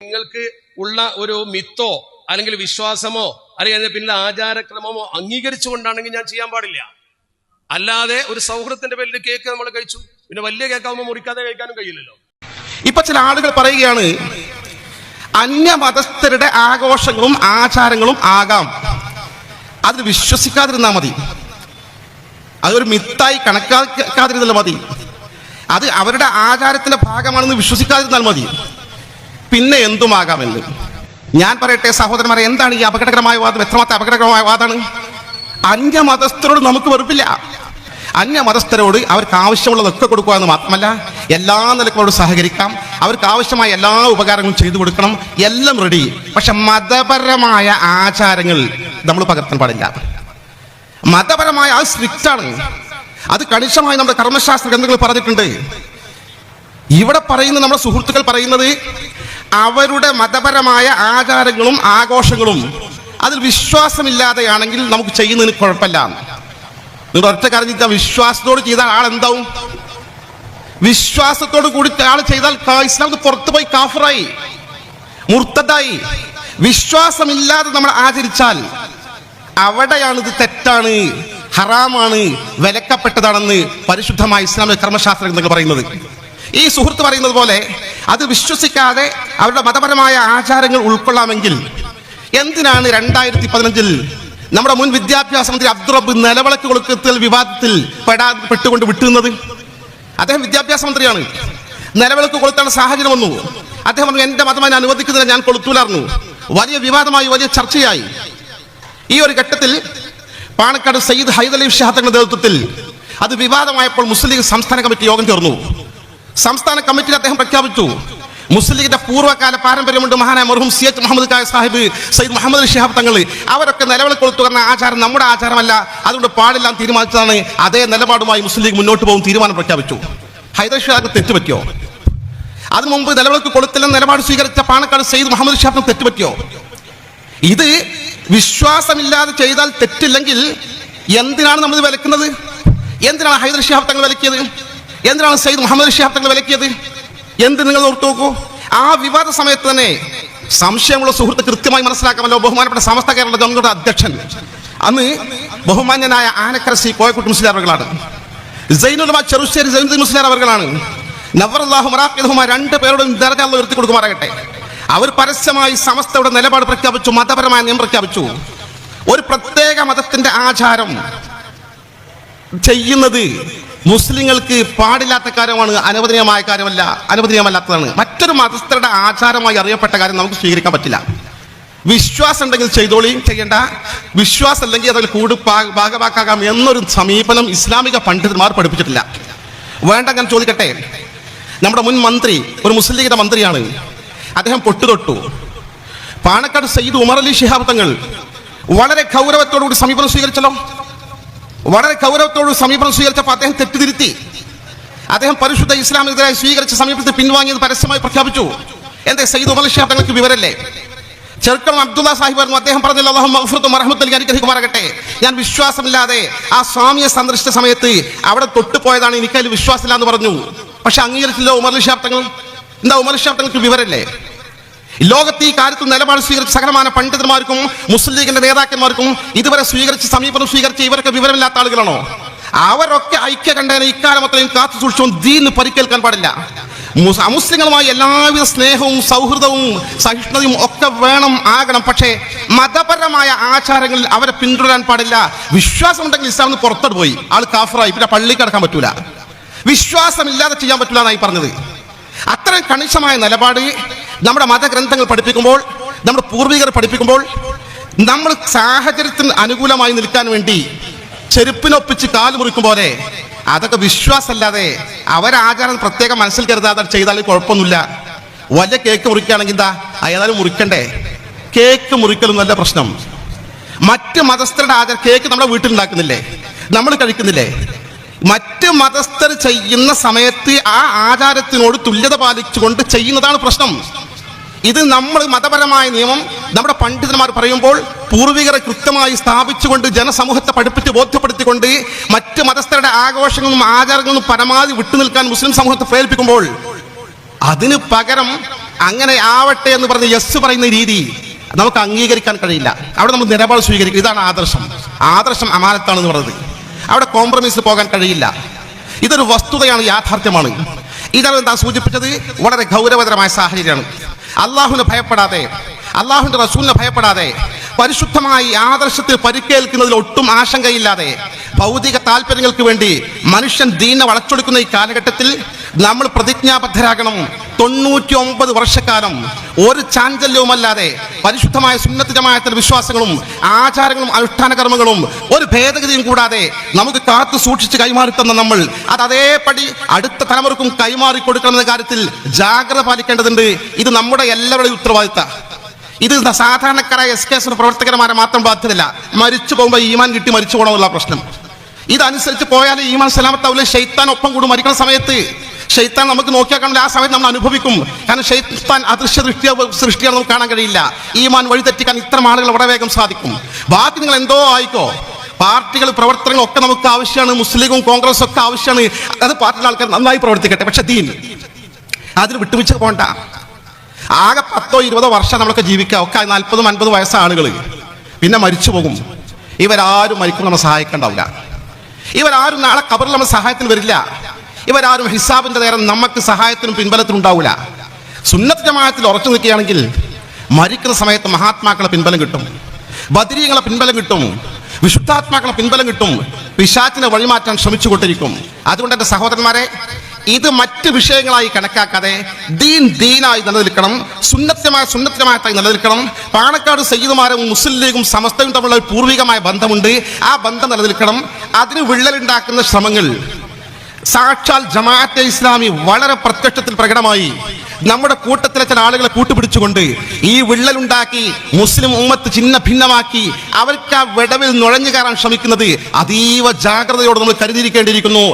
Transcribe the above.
നിങ്ങൾക്ക് ഉള്ള ഒരു മിത്തോ അല്ലെങ്കിൽ വിശ്വാസമോ അല്ലെങ്കിൽ അതിന്റെ പിന്നിലെ ആചാരക്രമമോ അംഗീകരിച്ചുകൊണ്ടാണെങ്കിൽ ഞാൻ ചെയ്യാൻ പാടില്ല. അല്ലാതെ ഒരു സൗഹൃദത്തിന്റെ പേരിൽ കേക്ക് നമ്മൾ കഴിച്ചു പിന്നെ വലിയ കേക്കാവുമ്പോൾ മുറിക്കാതെ കഴിക്കാനും കഴിയില്ലല്ലോ. ഇപ്പൊ ചില ആളുകൾ പറയുകയാണ് അന്യമതസ്ഥരുടെ ആഘോഷങ്ങളും ആചാരങ്ങളും ആകാം. അത് വിശ്വസിക്കാതിരുന്നാൽ മതി. അതൊരു മിത്തായി കണക്കാക്കാതിരുന്നാൽ മതി. അത് അവരുടെ ആചാരത്തിന്റെ ഭാഗമാണെന്ന് വിശ്വസിക്കാതിരുന്നാൽ മതി. പിന്നെ എന്തുമാകാമെന്ന്? ഞാൻ പറയട്ടെ സഹോദരന്മാരെ എന്താണ് ഈ അപകടകരമായ വാദം? എത്രമാത്രം അപകടകരമായ വാദമാണ് അന്യ മതസ്ഥരോട് നമുക്ക് വെറുപ്പില്ല. അന്യ മതസ്ഥരോട് അവർക്ക് ആവശ്യമുള്ളതൊക്കെ കൊടുക്കുക എന്ന് മാത്രമല്ല എല്ലാ നിലക്കളോട് സഹകരിക്കാം. അവർക്ക് ആവശ്യമായ എല്ലാ ഉപകാരങ്ങളും ചെയ്തു കൊടുക്കണം. എല്ലാം റെഡി പക്ഷെ മതപരമായ ആചാരങ്ങൾ നമ്മൾ പകർത്താൻ പാടില്ല. മതപരമായ അത് സ്ട്രിക്റ്റ് ആണ്. അത് കണിശമായി നമ്മുടെ കർമ്മശാസ്ത്ര ഗ്രന്ഥങ്ങൾ പറഞ്ഞിട്ടുണ്ട്. ഇവിടെ പറയുന്ന നമ്മുടെ സുഹൃത്തുക്കൾ പറയുന്നത് അവരുടെ മതപരമായ ആചാരങ്ങളും ആഘോഷങ്ങളും അതിൽ വിശ്വാസമില്ലാതെയാണെങ്കിൽ നമുക്ക് ചെയ്യുന്നതിന് കുഴപ്പമില്ല. നിങ്ങൾ ഒറ്റ കാര്യം വിശ്വാസത്തോട് ചെയ്താൽ ആൾ എന്താവും? വിശ്വാസത്തോട് കൂടി ആൾ ചെയ്താൽ ഇസ്ലാം പുറത്തു പോയി കാഫറായി മുർത്തതായി വിശ്വാസമില്ലാതെ നമ്മൾ ആചരിച്ചാൽ അവിടെയാണ് ഇത് തെറ്റാണ് ഹറാമാണ് വിലക്കപ്പെട്ടതാണെന്ന് പരിശുദ്ധമായ ഇസ്ലാമിക കർമ്മശാസ്ത്ര പറയുന്നത്. ഈ സുഹൃത്ത് പറയുന്നത് പോലെ അത് വിശ്വസിക്കാതെ അവരുടെ മതപരമായ ആചാരങ്ങൾ ഉൾക്കൊള്ളാമെങ്കിൽ എന്തിനാണ് രണ്ടായിരത്തി പതിനഞ്ചിൽ നമ്മുടെ മുൻ വിദ്യാഭ്യാസ മന്ത്രി അബ്ദുറബ് നിലവിളക്ക് കൊളുക്കത്തിൽ വിവാദത്തിൽ പെടാ പെട്ടുകൊണ്ട് വിട്ടുന്നത്? അദ്ദേഹം വിദ്യാഭ്യാസ മന്ത്രിയാണ്. നിലവിളക്ക് കൊളുത്താൻ സാഹചര്യം വന്നു. അദ്ദേഹം പറഞ്ഞു എന്റെ മതം അതിനെ അനുവദിക്കുന്നില്ല ഞാൻ കൊളുത്തൂലായിരുന്നു. വലിയ വിവാദമായി വലിയ ചർച്ചയായി. ഈ ഒരു ഘട്ടത്തിൽ പാണക്കാട് സയ്യിദ് ഹൈദലി ഷഹാത്തങ്ങളുടെ നേതൃത്വത്തിൽ അത് വിവാദമായപ്പോൾ മുസ്ലിം ലീഗ് സംസ്ഥാന കമ്മിറ്റി യോഗം ചേർന്നു. സംസ്ഥാന കമ്മിറ്റിയിൽ അദ്ദേഹം പ്രഖ്യാപിച്ചു. മുസ്ലിം ലീഗിന്റെ പൂർവകാല പാരമ്പര്യമുണ്ട് മഹാനായ മർഹും സി എച്ച് മുഹമ്മദ് കായ സാഹിബ് സയ്യിദ് മുഹമ്മദ് ഷിഹാബ് തങ്ങൾ അവരൊക്കെ നിലവിളി എന്ന ആചാരം നമ്മുടെ ആചാരമല്ല. അതുകൊണ്ട് പാടില്ലാന്ന് തീരുമാനിച്ചതാണ് അതേ നിലപാടുമായി മുസ്ലിം ലീഗ് മുന്നോട്ട് പോകും തീരുമാനം പ്രഖ്യാപിച്ചു. ഷിഹാബ് തെറ്റുപറ്റിയോ? അതിനു മുമ്പ് നിലവിളക്ക് കൊടുത്തില്ലെന്ന് നിലപാട് സ്വീകരിച്ച പാണക്കാട് സയ്യിദ് മുഹമ്മദ് ഷിഹാബിന് തെറ്റുപറ്റിയോ? ഇത് വിശ്വാസമില്ലാതെ ചെയ്താൽ തെറ്റില്ലെങ്കിൽ എന്തിനാണ് നമ്മൾ വിലക്കുന്നത്? എന്തിനാണ് ഹൈദർ ഷിഹാബ് തങ്ങൾ വിലക്കിയത്? എന്തിനാണ് സയ്യിദ് മുഹമ്മദ് ഷിഹാബ് തങ്ങൾ വിലക്കിയത്? എന്ത് നിങ്ങൾ ഓർത്തു നോക്കൂ? ആ വിവാദ സമയത്ത് തന്നെ സംശയമുള്ള സുഹൃത്ത് കൃത്യമായി മനസ്സിലാക്കാമല്ലോ. ബഹുമാനപ്പെട്ട സമസ്ത കേരള ജനങ്ങളുടെ അധ്യക്ഷൻ. അന്ന് ബഹുമാന്യനായ ആനക്കര സി കോയക്കുട്ടി മുസ്ലിം അവർകളാണ് സൈനുലമ ചെറുശ്ശേരി സൈനുദ്ദീൻ മുസ്ലിം അവർകളാണ് നവറല്ലാഹു മറാഖിദുഹുമ രണ്ട് പേരോടും അള്ളാഹ് ഉയർത്തി കൊടുക്കുമാറാകട്ടെ. അവർ പരസ്യമായി സമസ്തയുടെ നിലപാട് പ്രഖ്യാപിച്ചു മതപരമായ നിയമം പ്രഖ്യാപിച്ചു. ഒരു പ്രത്യേക മതത്തിന്റെ ആചാരം ചെയ്യുന്നത് മുസ്ലിങ്ങൾക്ക് പാടില്ലാത്ത കാര്യമാണ് അനുവദനീയമായ കാര്യമല്ല അനുവദനീയമല്ലാത്തതാണ്. മറ്റൊരു മതസ്ഥരുടെ ആചാരമായി അറിയപ്പെട്ട കാര്യം നമുക്ക് സ്വീകരിക്കാൻ പറ്റില്ല. വിശ്വാസം ഉണ്ടെങ്കിൽ ചെയ്തോളിയും ചെയ്യേണ്ട. വിശ്വാസം അല്ലെങ്കിൽ അതിൽ കൂടു ഭാഗമാക്കാകാം ഭാഗമാക്കാം എന്നൊരു സമീപനം ഇസ്ലാമിക പണ്ഡിതന്മാർ പഠിപ്പിച്ചിട്ടില്ല. വേണ്ട അങ്ങനെ ചോദിക്കട്ടെ നമ്മുടെ മുൻ മന്ത്രി ഒരു മുസ്ലിം ലീഗിന്റെ മന്ത്രിയാണ്. അദ്ദേഹം പൊട്ടുതൊട്ടു. പാണക്കാട് സയ്യിദ് ഉമർ അലി ശിഹാബ് തങ്ങൾ വളരെ ഗൗരവത്തോടുകൂടി സമീപനം സ്വീകരിച്ചല്ലോ. വളരെ ഗൗരവത്തോട് സമീപനം സ്വീകരിച്ചപ്പോൾ അദ്ദേഹം തെറ്റുതിരുത്തി. അദ്ദേഹം പരിശുദ്ധ ഇസ്ലാമിനെതിരായി സ്വീകരിച്ച സമീപത്തെ പിൻവാങ്ങിയത് പരസ്യമായി പ്രഖ്യാപിച്ചു. എന്റെ സയ്യിദ് ഉമർ അലി തങ്ങൾക്ക് വിവരല്ലേ ചെറുക്കളം അബ്ദുള്ള സാഹിബ് ആയിരുന്നു അദ്ദേഹം പറഞ്ഞില്ല അള്ളാഹു മഹ്ഫുറത്തും മറഹമത്തലി അനുഗ്രഹിക്കുമാറാകട്ടെ. ഞാൻ വിശ്വാസമില്ലാതെ ആ സ്വാമിയെ സന്ദർശിച്ച സമയത്ത് അവിടെ തൊട്ടുപോയതാണ് എനിക്കതിൽ വിശ്വാസമില്ല എന്ന് പറഞ്ഞു. പക്ഷെ അംഗീകരിച്ചില്ല ഉമർ അലി തങ്ങൾ. എന്താ ഉമർ അലി തങ്ങൾക്ക് വിവരല്ലേ ലോകത്ത് ഈ കാര്യത്തിൽ നിലപാട് സ്വീകരിച്ച സകലമാന പണ്ഡിതന്മാർക്കും മുസ്ലിം ലീഗിന്റെ നേതാക്കന്മാർക്കും ഇതുവരെ സ്വീകരിച്ച് സമീപനം സ്വീകരിച്ച ഇവരൊക്കെ വിവരമില്ലാത്ത ആളുകളാണോ? അവരൊക്കെ ഐക്യ കണ്ടതിന് ഇക്കാലം അത്രയും കാത്തു സൂക്ഷിച്ചും ദീന് പരിക്കേൽക്കാൻ പാടില്ല. മുസ്- അമുസ്ലിങ്ങളുമായി എല്ലാവിധ സ്നേഹവും സൗഹൃദവും സഹിഷ്ണുതയും ഒക്കെ വേണം ആകണം. പക്ഷേ മതപരമായ ആചാരങ്ങളിൽ അവരെ പിന്തുടരാൻ പാടില്ല. വിശ്വാസം ഉണ്ടെങ്കിൽ ഇസ്ലാമിന് പുറത്തോട്ട് പോയി. ആൾ കാഫറായി. പിന്നെ പള്ളി കിടക്കാൻ പറ്റൂല. വിശ്വാസമില്ലാതെ ചെയ്യാൻ പറ്റൂലെന്നായി പറഞ്ഞത്. അത്രയും കണിശമായ നിലപാട് നമ്മുടെ മതഗ്രന്ഥങ്ങൾ പഠിപ്പിക്കുമ്പോൾ നമ്മുടെ പൂർവികർ പഠിപ്പിക്കുമ്പോൾ നമ്മൾ സാഹചര്യത്തിന് അനുകൂലമായി നിൽക്കാൻ വേണ്ടി ചെരുപ്പിനൊപ്പിച്ച് കാൽ മുറിക്കും പോലെ അതൊക്കെ വിശ്വാസമല്ലാതെ അവരാചാരം പ്രത്യേകം മനസ്സിൽ കരുതാതെ ചെയ്താൽ കുഴപ്പമൊന്നുമില്ല. വല്ല കേക്ക് മുറിക്കുകയാണെങ്കിൽ എന്താ? അയാളും മുറിക്കണ്ടേ? കേക്ക് മുറിക്കലും നല്ല പ്രശ്നം. മറ്റ് മതസ്ഥരുടെ ആചാരം കേക്ക് നമ്മുടെ വീട്ടിൽ ഉണ്ടാക്കുന്നില്ലേ നമ്മൾ കഴിക്കുന്നില്ലേ? മറ്റ് മതസ്ഥർ ചെയ്യുന്ന സമയത്ത് ആ ആചാരത്തിനോട് തുല്യത പാലിച്ചുകൊണ്ട് ചെയ്യുന്നതാണ് പ്രശ്നം. ഇത് നമ്മൾ മതപരമായ നിയമം നമ്മുടെ പണ്ഡിതന്മാർ പറയുമ്പോൾ പൂർവികരെ കൃത്യമായി സ്ഥാപിച്ചുകൊണ്ട് ജനസമൂഹത്തെ പഠിപ്പിച്ച് ബോധ്യപ്പെടുത്തിക്കൊണ്ട് മറ്റ് മതസ്ഥരുടെ ആഘോഷങ്ങളും ആചാരങ്ങളും പരമാവധി വിട്ടുനിൽക്കാൻ മുസ്ലിം സമൂഹത്തെ പ്രേരിപ്പിക്കുമ്പോൾ അതിന് പകരം അങ്ങനെ ആവട്ടെ എന്ന് പറഞ്ഞ് യെസ് പറയുന്ന രീതി നമുക്ക് അംഗീകരിക്കാൻ കഴിയില്ല. അവിടെ നമ്മൾ നിലപാട് സ്വീകരിക്കും. ഇതാണ് ആദർശം. ആദർശം അമാനത്താണെന്ന് പറഞ്ഞത്. അവിടെ കോംപ്രമൈസ് പോകാൻ കഴിയില്ല. ഇതൊരു വസ്തുതയാണ് യാഥാർത്ഥ്യമാണ്. ഇതാണ് എന്താ സൂചിപ്പിച്ചത് വളരെ ഗൗരവതരമായ സാഹചര്യമാണ്. അള്ളാഹുവിനെ ഭയപ്പെടാതെ അള്ളാഹുവിന്റെ റസൂലിനെ ഭയപ്പെടാതെ പരിശുദ്ധമായി ആദർശത്തിൽ പരിക്കേൽക്കുന്നതിൽ ഒട്ടും ആശങ്കയില്ലാതെ ഭൗതിക താല്പര്യങ്ങൾക്ക് വേണ്ടി മനുഷ്യൻ ദീനെ വളച്ചൊടുക്കുന്ന ഈ കാലഘട്ടത്തിൽ നമ്മൾ പ്രതിജ്ഞാബദ്ധരാകണം. തൊണ്ണൂറ്റി ഒമ്പത് വർഷക്കാലം ഒരു ചാഞ്ചല്യവുമല്ലാതെ പരിശുദ്ധമായ സുന്നത്ത് വിശ്വാസങ്ങളും ആചാരങ്ങളും അനുഷ്ഠാന കർമ്മങ്ങളും ഒരു ഭേദഗതിയും കൂടാതെ നമുക്ക് കാത്തു സൂക്ഷിച്ച് കൈമാറിത്തന്ന നമ്മൾ അത് അതേപടി അടുത്ത തലമുറക്കും കൈമാറി കൊടുക്കണമെന്ന കാര്യത്തിൽ ജാഗ്രത പാലിക്കേണ്ടതുണ്ട്. ഇത് നമ്മുടെ എല്ലാവരുടെയും ഉത്തരവാദിത്ത. ഇത് സാധാരണക്കാരായ എസ് കെ എസ് പ്രവർത്തകന്മാരെ മാത്രം ബാധ്യതയില്ല. മരിച്ചു പോകുമ്പോൾ ഈമാൻ കിട്ടി മരിച്ചു പോകണമെന്നുള്ള പ്രശ്നം. ഇതനുസരിച്ച് പോയാൽ ഈമാൻ സലാമത്താവില്ല ഷെയ്ത്താൻ ഒപ്പം കൂടും മരിക്കുന്ന സമയത്ത് ഷെയ്ത്താൻ നമുക്ക് നോക്കിയാൽ കാണില്ല ആ സമയത്ത് നമ്മൾ അനുഭവിക്കും. കാരണം ഷെയ്ത്താൻ അദൃശ്യ ദൃഷ്ടിയ സൃഷ്ടിയാണ് നമുക്ക് കാണാൻ കഴിയില്ല. ഈ ഈമാൻ വഴിതെറ്റിക്കാൻ ഇത്തരം ആളുകൾ വളരെ വേഗം സാധിക്കും? ബാക്കി നിങ്ങൾ എന്തോ ആയിക്കോ? പാർട്ടികൾ പ്രവർത്തനങ്ങൾ ഒക്കെ നമുക്ക് ആവശ്യമാണ്. മുസ്ലിമും കോൺഗ്രസ് ഒക്കെ ആവശ്യമാണ്. അത് പാർട്ടിയിലെ ആൾക്കാർ നന്നായി പ്രവർത്തിക്കട്ടെ. പക്ഷെ ദീൻ അതിന് വിട്ടുവീഴ്ച പോണ്ട. ആകെ പത്തോ ഇരുപതോ വർഷം നമ്മളൊക്കെ ജീവിക്കുക ഒക്കെ നാൽപ്പതും അൻപതും വയസ്സ ആളുകൾ. പിന്നെ മരിച്ചു പോകും. ഇവരാരും മരിക്കും നമ്മൾ സഹായിക്കണ്ടാവില്ല. ഇവരാരും നാളെ കബറിൽ നമ്മൾ സഹായത്തിന് വരില്ല. ഇവരാരും ഹിസാബിന്റെ നേരം നമുക്ക് സഹായത്തിനും പിൻബലത്തിനും ഉണ്ടാവില്ല സുന്നത്ത് ജമാഅത്തിൽ ഉറച്ചു നിൽക്കുകയാണെങ്കിൽ മരിക്കുന്ന സമയത്ത് മഹാത്മാക്കളെ പിൻബലം കിട്ടും. ബദരീങ്ങളെ പിൻബലം കിട്ടും. വിശുദ്ധാത്മാക്കളെ പിൻബലം കിട്ടും. പിശാച്ചിനെ വഴിമാറ്റാൻ ശ്രമിച്ചുകൊണ്ടിരിക്കും. അതുകൊണ്ട് എന്റെ സഹോദരന്മാരെ ഇത് മറ്റ് വിഷയങ്ങളായി കണക്കാക്കാതെ ദീൻ ദീനായി നിലനിൽക്കണം. സുന്നത്യമായ സുന്നത്യമായിട്ടായി നിലനിൽക്കണം. പാണക്കാട് സയ്യിദുമാരും മുസ്ലിം ലീഗും സമസ്തയും തമ്മിലുള്ള ഒരു പൂർവികമായ ബന്ധമുണ്ട്. ആ ബന്ധം നിലനിൽക്കണം. അതിന് വിള്ളലുണ്ടാക്കുന്ന ശ്രമങ്ങൾ സാക്ഷാൽ ജമാഅത്തെ ഇസ്ലാമി വളരെ പ്രത്യക്ഷത്തിൽ പ്രകടമായി. നമ്മുടെ കൂട്ടത്തിലെ ചില ആളുകളെ കൂട്ടുപിടിച്ചുകൊണ്ട് ഈ വിള്ളലുണ്ടാക്കി മുസ്ലിം ഉമ്മത്ത് ചിഹ്ന ഭിന്നമാക്കി അവർക്ക് ആ വിടവിൽ നുഴഞ്ഞു കയറാൻ ശ്രമിക്കുന്നത് അതീവ ജാഗ്രതയോട് നമ്മൾ കരുതിയിരിക്കേണ്ടിയിരിക്കുന്നു.